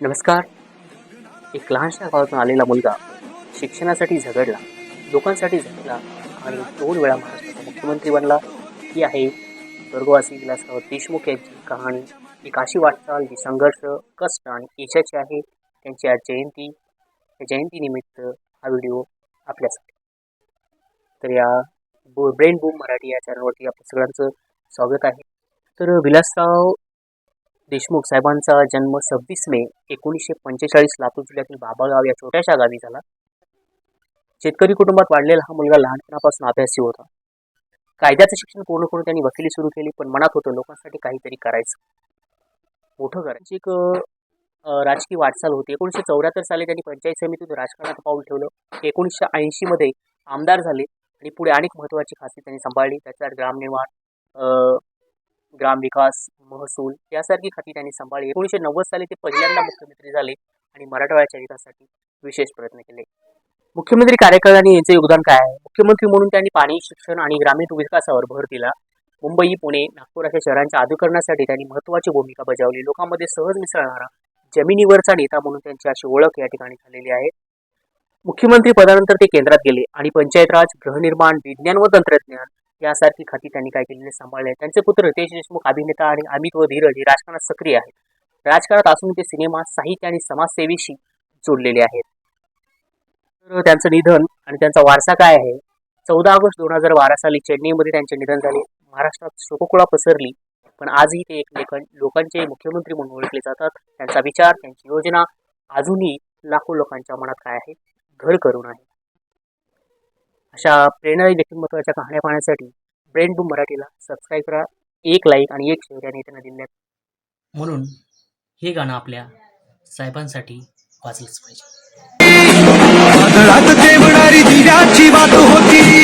नमस्कार. एक लहानशा गावातून आलेला मुलगा शिक्षणासाठी झगडला लोकांसाठी झगडला आणि दोन वेळा महाराष्ट्राचा मुख्यमंत्री बनला. ही आहे स्वर्गवासी विलासराव देशमुख यांची कहाणी. एक अशी वाटचाल जी संघर्ष कष्ट आणि यशाची आहे. त्यांची आज जयंती. त्या जयंतीनिमित्त हा व्हिडिओ आपल्यासाठी. तर या ब्रेन बूम मराठी या चॅनलवरती आपल्या सगळ्यांचं स्वागत आहे. तर विलासराव देशमुख साहेबांचा जन्म सव्वीस मे एकोणीसशे पंचेचाळीस लातूर जिल्ह्यातील बाबागाव या छोट्याशा गावी झाला. शेतकरी कुटुंबात वाढलेला हा मुलगा लहानपणापासून अभ्यासी होता. कायद्याचं शिक्षण पूर्ण करून त्यांनी वकिली सुरू केली पण मनात होतं लोकांसाठी काहीतरी करायचं. मोठं करायचं. एक राजकीय वाटचाल होती. एकोणीसशे चौऱ्याहत्तर साली त्यांनी पंचायत समितीतून राजकारणात पाऊल ठेवलं. एकोणीसशे ऐंशीमध्ये आमदार झाले आणि पुढे अनेक महत्त्वाची खाती त्यांनी सांभाळली. त्याच्यात ग्रामनिर्माण ग्रामविकास महसूल यासारखी खाती त्यांनी सांभाळली. एकोणीसशे नव्वद साली ते पहिल्यांदा मुख्यमंत्री झाले आणि मराठवाड्याच्या हितासाठी विशेष प्रयत्न केले. मुख्यमंत्री कार्यकाळाने यांचे योगदान काय आहे? मुख्यमंत्री म्हणून त्यांनी पाणी शिक्षण आणि ग्रामीण विकासावर भर दिला. मुंबई पुणे नागपूर अशा शहरांच्या आधुकरणासाठी त्यांनी महत्त्वाची भूमिका बजावली. लोकांमध्ये सहज मिसळणारा जमिनीवरचा नेता म्हणून त्यांची अशी ओळख या ठिकाणी झालेली आहे. मुख्यमंत्री पदानंतर ते केंद्रात गेले आणि पंचायत राज गृहनिर्माण विज्ञान व तंत्रज्ञान यासारखी खाती त्यांनी काय केलेले सांभाळले त्यांचे पुत्र रितेश देशमुख अभिनेता आणि अमित व धीरज हे राजकारणात सक्रिय आहेत. राजकारणात असून ते सिनेमा साहित्य आणि समाजसेवेशी जोडलेले आहेत. तर त्यांचं निधन आणि त्यांचा वारसा काय आहे? चौदा ऑगस्ट दोन हजार बारा साली चेन्नईमध्ये त्यांचे निधन झाले. महाराष्ट्रात शोककुळा पसरली पण आजही ते एक लेखन लोकांचे मुख्यमंत्री म्हणून ओळखले जातात. त्यांचा विचार त्यांची योजना अजूनही लाखो लोकांच्या मनात काय आहे? घर करून आहे. अशा प्रेरणादायी व्यक्तिमत्वाच्या कहाण्या पाहण्यासाठी ब्रेन टू मराठीला सबस्क्राईब करा. एक लाईक आणि एक शेअर या त्यांना दिल्यात. म्हणून हे गाणं आपल्या साहेबांसाठी वाचलंच पाहिजे. दिव्याची होती.